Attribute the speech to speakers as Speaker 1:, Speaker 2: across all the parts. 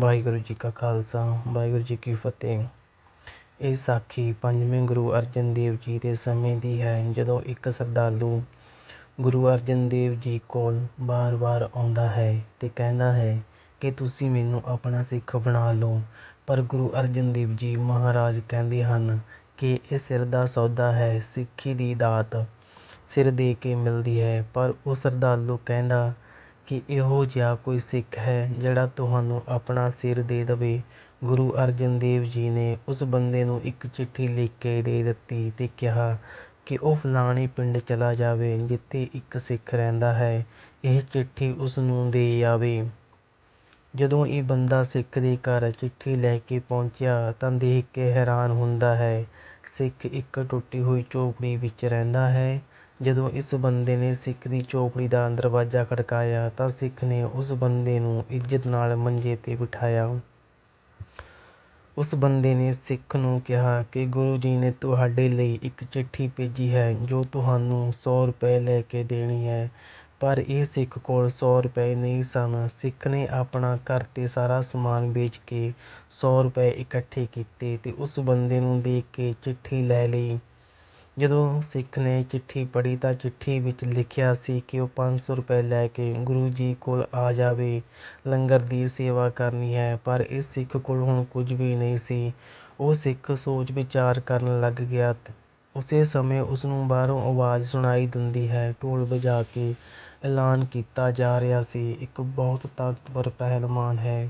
Speaker 1: ਵਾਹਿਗੁਰੂ ਜੀ ਕਾ ਖਾਲਸਾ, ਵਾਹਿਗੁਰੂ ਜੀ ਕੀ ਫਤਿਹ। ਇਹ ਸਾਖੀ ਪੰਜਵੇਂ ਗੁਰੂ ਅਰਜਨ ਦੇਵ ਜੀ ਦੇ ਸਮੇਂ ਦੀ ਹੈ, ਜਦੋਂ ਇੱਕ ਸਰਦਾਲੂ ਗੁਰੂ ਅਰਜਨ ਦੇਵ ਜੀ ਕੋਲ ਵਾਰ-ਵਾਰ ਆਉਂਦਾ ਹੈ ਤੇ ਕਹਿੰਦਾ ਹੈ ਕਿ ਤੁਸੀਂ ਮੈਨੂੰ ਆਪਣਾ ਸਿੱਖ ਬਣਾ ਲਓ। ਪਰ ਗੁਰੂ ਅਰਜਨ ਦੇਵ ਜੀ ਮਹਾਰਾਜ ਕਹਿੰਦੇ ਹਨ ਕਿ ਇਹ ਸਿਰ ਦਾ ਸੌਦਾ ਹੈ, ਸਿੱਖੀ ਦੀ ਦਾਤ ਸਿਰ ਦੇ ਕੇ ਮਿਲਦੀ ਹੈ। ਪਰ ਉਹ ਸਰਦਾਲੂ ਕਹਿੰਦਾ ਕਿ ਇਹੋ ਜਿਹਾ ਕੋਈ ਸਿੱਖ ਹੈ ਜਿਹੜਾ ਤੁਹਾਨੂੰ ਆਪਣਾ ਸਿਰ ਦੇ ਦੇਵੇ। ਗੁਰੂ ਅਰਜਨ ਦੇਵ ਜੀ ਨੇ ਉਸ ਬੰਦੇ ਨੂੰ ਇੱਕ ਚਿੱਠੀ ਲਿਖ ਕੇ ਦੇ ਦਿੱਤੀ ਤੇ ਕਿਹਾ ਕਿ ਉਹ ਫਲਾਣੇ ਪਿੰਡ ਚਲਾ ਜਾਵੇ ਜਿੱਥੇ ਇੱਕ ਸਿੱਖ ਰਹਿੰਦਾ ਹੈ। ਇਹ ਚਿੱਠੀ ਉਸ ਨੂੰ ਦੇ ਆਵੇ। ਜਦੋਂ ਇਹ ਬੰਦਾ ਸਿੱਖ ਦੇ ਘਰ ਚਿੱਠੀ ਲੈ ਕੇ ਪਹੁੰਚਿਆ ਤਾਂ ਦੇਖ ਕੇ ਹੈਰਾਨ ਹੁੰਦਾ ਹੈ, ਸਿੱਖ ਇੱਕ ਟੁੱਟੀ ਹੋਈ ਝੋਪੜੀ ਵਿੱਚ ਰਹਿੰਦਾ ਹੈ। ਜਦੋਂ ਇਸ ਬੰਦੇ ਨੇ ਸਿੱਖ ਦੀ ਝੋਪੜੀ ਦਾ ਦਰਵਾਜ਼ਾ ਖੜਕਾਇਆ ਤਾਂ ਸਿੱਖ ਨੇ ਉਸ ਬੰਦੇ ਨੂੰ ਇੱਜ਼ਤ ਨਾਲ ਮੰਜੇ 'ਤੇ ਬਿਠਾਇਆ। ਉਸ ਬੰਦੇ ਨੇ ਸਿੱਖ ਨੂੰ ਕਿਹਾ ਕਿ ਗੁਰੂ ਜੀ ਨੇ ਤੁਹਾਡੇ ਲਈ ਇੱਕ ਚਿੱਠੀ ਭੇਜੀ ਹੈ ਜੋ ਤੁਹਾਨੂੰ ਸੌ ਰੁਪਏ ਲੈ ਕੇ ਦੇਣੀ ਹੈ। ਪਰ ਇਹ ਸਿੱਖ ਕੋਲ ਸੌ ਰੁਪਏ ਨਹੀਂ ਸਨ। ਸਿੱਖ ਨੇ ਆਪਣਾ ਘਰ ਤੇ ਸਾਰਾ ਸਮਾਨ ਵੇਚ ਕੇ ਸੌ ਰੁਪਏ ਇਕੱਠੇ ਕੀਤੇ ਤੇ ਉਸ ਬੰਦੇ ਨੂੰ ਦੇ ਕੇ ਚਿੱਠੀ ਲੈ ਲਈ। ਜਦੋਂ ਸਿੱਖ ਨੇ ਚਿੱਠੀ ਪੜ੍ਹੀ ਤਾਂ ਚਿੱਠੀ ਵਿੱਚ ਲਿਖਿਆ ਸੀ ਕਿ ਉਹ ਪੰਜ ਸੌ ਰੁਪਏ ਲੈ ਕੇ ਗੁਰੂ ਜੀ ਕੋਲ ਆ ਜਾਵੇ, ਲੰਗਰ ਦੀ ਸੇਵਾ ਕਰਨੀ ਹੈ। ਪਰ ਇਸ ਸਿੱਖ ਕੋਲ ਹੁਣ ਕੁਝ ਵੀ ਨਹੀਂ ਸੀ। ਉਹ ਸਿੱਖ ਸੋਚ ਵਿਚਾਰ ਕਰਨ ਲੱਗ ਗਿਆ ਉਸੇ ਸਮੇਂ ਉਸ ਨੂੰ ਬਾਹਰੋਂ ਆਵਾਜ਼ ਸੁਣਾਈ ਦਿੰਦੀ ਹੈ। ਢੋਲ ਵਜਾ ਕੇ ਐਲਾਨ ਕੀਤਾ ਜਾ ਰਿਹਾ ਸੀ, ਇੱਕ ਬਹੁਤ ਤਾਕਤਵਰ ਪਹਿਲਵਾਨ ਹੈ।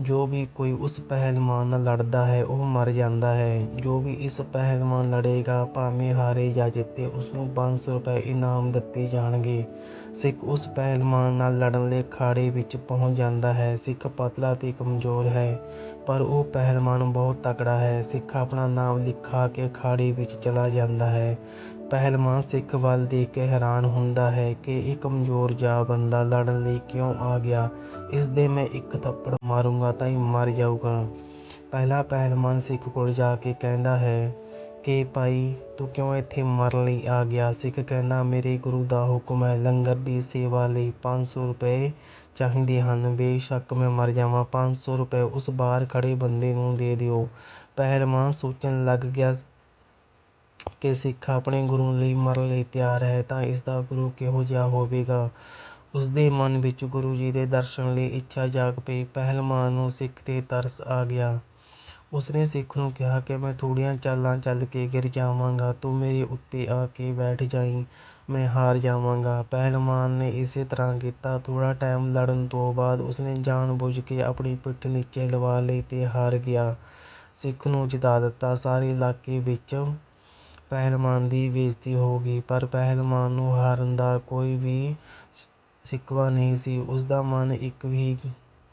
Speaker 1: ਜੋ ਵੀ ਕੋਈ ਉਸ ਪਹਿਲਵਾਨ ਨਾਲ ਲੜਦਾ ਹੈ, ਉਹ ਮਰ ਜਾਂਦਾ ਹੈ। ਜੋ ਵੀ ਇਸ ਪਹਿਲਵਾਨ ਲੜੇਗਾ, ਭਾਵੇਂ ਹਾਰੇ ਜਾਂ ਜਿੱਤੇ, ਉਸਨੂੰ ਪੰਜ ਸੌ ਰੁਪਏ ਇਨਾਮ ਦਿੱਤੇ ਜਾਣਗੇ। ਸਿੱਖ ਉਸ ਪਹਿਲਵਾਨ ਨਾਲ ਲੜਨ ਲਈ ਅਖਾੜੇ ਵਿੱਚ ਪਹੁੰਚ ਜਾਂਦਾ ਹੈ। ਸਿੱਖ ਪਤਲਾ ਤੇ ਕਮਜ਼ੋਰ ਹੈ, ਪਰ ਉਹ ਪਹਿਲਵਾਨ ਬਹੁਤ ਤਕੜਾ ਹੈ। ਸਿੱਖ ਆਪਣਾ ਨਾਮ ਲਿਖਾ ਕੇ ਅਖਾੜੇ ਵਿੱਚ ਚਲਾ ਜਾਂਦਾ ਹੈ। ਪਹਿਲਵਾਨ ਸਿੱਖ ਵੱਲ ਦੇਖ ਕੇ ਹੈਰਾਨ ਹੁੰਦਾ ਹੈ ਕਿ ਇਹ ਕਮਜ਼ੋਰ ਜਿਹਾ ਬੰਦਾ ਲੜਨ ਲਈ ਕਿਉਂ ਆ ਗਿਆ। ਇਸ ਦੇ ਮੈਂ ਇੱਕ ਥੱਪੜ ਮਾਰੂੰਗਾ ਤਾਂ ਇਹ ਮਰ ਜਾਊਗਾ। ਪਹਿਲਾ ਪਹਿਲਵਾਨ ਸਿੱਖ ਕੋਲ ਜਾ ਕੇ ਕਹਿੰਦਾ ਹੈ ਕਿ ਭਾਈ, ਤੂੰ ਕਿਉਂ ਇੱਥੇ ਮਰਨ ਲਈ ਆ ਗਿਆ? ਸਿੱਖ ਕਹਿੰਦਾ, ਮੇਰੇ ਗੁਰੂ ਦਾ ਹੁਕਮ ਹੈ, ਲੰਗਰ ਦੀ ਸੇਵਾ ਲਈ ਪੰਜ ਸੌ ਰੁਪਏ ਚਾਹੀਦੇ ਹਨ। ਬੇਸ਼ੱਕ ਮੈਂ ਮਰ ਜਾਵਾਂ, ਪੰਜ ਸੌ ਰੁਪਏ ਉਸ ਬਾਹਰ ਖੜੇ ਬੰਦੇ ਨੂੰ ਦੇ ਦਿਓ। ਪਹਿਲਵਾਨ ਸੋਚਣ ਲੱਗ ਗਿਆ ਕਿ ਸਿੱਖ ਆਪਣੇ ਗੁਰੂ ਲਈ ਮਰਨ ਲਈ ਤਿਆਰ ਹੈ, ਤਾਂ ਇਸ ਦਾ ਗੁਰੂ ਕਿਹੋ ਜਿਹਾ ਹੋਵੇਗਾ? ਉਸ ਦੇ ਮਨ ਵਿੱਚ ਗੁਰੂ ਜੀ ਦੇ ਦਰਸ਼ਨ ਲਈ ਇੱਛਾ ਜਾਗ ਪਈ। ਪਹਿਲਵਾਨ ਨੂੰ ਸਿੱਖ 'ਤੇ ਤਰਸ ਆ ਗਿਆ। ਉਸਨੇ ਸਿੱਖ ਨੂੰ ਕਿਹਾ ਕਿ ਮੈਂ ਥੋੜ੍ਹੀਆਂ ਚਾਲਾਂ ਚੱਲ ਕੇ ਗਿਰ ਜਾਵਾਂਗਾ, ਤੂੰ ਮੇਰੇ ਉੱਤੇ ਆ ਕੇ ਬੈਠ ਜਾਈਂ, ਮੈਂ ਹਾਰ ਜਾਵਾਂਗਾ। ਪਹਿਲਵਾਨ ਨੇ ਇਸੇ ਤਰ੍ਹਾਂ ਕੀਤਾ। ਥੋੜ੍ਹਾ ਟਾਈਮ ਲੜਨ ਤੋਂ ਬਾਅਦ ਉਸਨੇ ਜਾਣ ਬੁੱਝ ਕੇ ਆਪਣੀ ਪਿੱਠ ਨੀਚੇ ਲਵਾ ਲਈ ਤੇ ਹਾਰ ਗਿਆ। ਸਿੱਖ ਨੂੰ ਜਿਤਾ ਦਿੱਤਾ। ਸਾਰੇ ਇਲਾਕੇ ਵਿੱਚ ਪਹਿਲਵਾਨ ਦੀ ਬੇਇੱਜ਼ਤੀ ਹੋ ਗਈ, ਪਰ ਪਹਿਲਵਾਨ ਨੂੰ ਹਾਰਨ ਦਾ ਕੋਈ ਵੀ ਸ਼ਿਕਵਾ ਨਹੀਂ ਸੀ। ਉਸਦਾ ਮਨ ਇੱਕ ਹੀ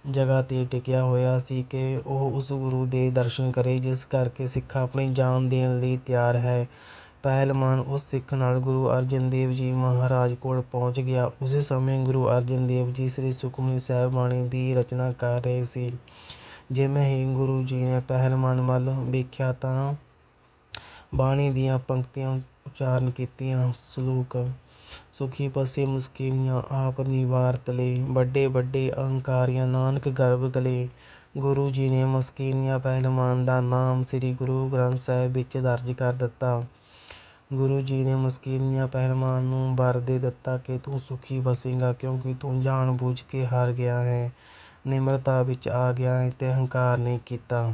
Speaker 1: ਜਗ੍ਹਾ 'ਤੇ ਟਿਕਿਆ ਹੋਇਆ ਸੀ ਕਿ ਉਹ ਉਸ ਗੁਰੂ ਦੇ ਦਰਸ਼ਨ ਕਰੇ, ਜਿਸ ਕਰਕੇ ਸਿੱਖ ਆਪਣੀ ਜਾਨ ਦੇਣ ਲਈ ਤਿਆਰ ਹੈ। ਪਹਿਲਵਾਨ ਉਸ ਸਿੱਖ ਨਾਲ ਗੁਰੂ ਅਰਜਨ ਦੇਵ ਜੀ ਮਹਾਰਾਜ ਕੋਲ ਪਹੁੰਚ ਗਿਆ। ਉਸੇ ਸਮੇਂ ਗੁਰੂ ਅਰਜਨ ਦੇਵ ਜੀ ਸ੍ਰੀ ਸੁਖਮਨੀ ਸਾਹਿਬ ਬਾਣੀ ਦੀ ਰਚਨਾ ਕਰ ਰਹੇ ਸੀ। ਜਿਵੇਂ ਹੀ ਗੁਰੂ ਜੀ ਨੇ ਪਹਿਲਵਾਨ ਵੱਲ ਵੇਖਿਆ ਤਾਂ ਬਾਣੀ ਦੀਆਂ ਪੰਕਤੀਆਂ ਉਚਾਰਨ ਕੀਤੀਆਂ। ਸਲੋਕ, ਸੁਖੀ ਪਸੇ ਮੁਸਕਿਲੀਆਂ, ਆਪ ਨਿਵਾਰਤ ਲੈ ਵੱਡੇ ਵੱਡੇ ਅਹੰਕਾਰੀਆਂ, ਨਾਨਕ ਗਰਭ ਗਲੇ, ਗੁਰੂ ਜੀ ਨੇ ਮਸਕੀਨੀਆ ਪਹਿਲਵਾਨ ਦਾ ਨਾਮ ਸ੍ਰੀ ਗੁਰੂ ਗ੍ਰੰਥ ਸਾਹਿਬ ਵਿੱਚ ਦਰਜ ਕਰ ਦਿੱਤਾ। ਗੁਰੂ ਜੀ ਨੇ ਮਸਕੀਨੀਆ ਪਹਿਲਵਾਨ ਨੂੰ ਵਰ ਦੇ ਦਿੱਤਾ ਕਿ ਤੂੰ ਸੁਖੀ ਵਸੇਗਾ ਕਿਉਂਕਿ ਤੂੰ ਜਾਣ ਬੁੱਝ ਕੇ ਹਾਰ ਗਿਆ ਹੈ, ਨਿਮਰਤਾ ਵਿੱਚ ਆ ਗਿਆ ਹੈ ਤੇ ਅਹੰਕਾਰ ਨਹੀਂ ਕੀਤਾ।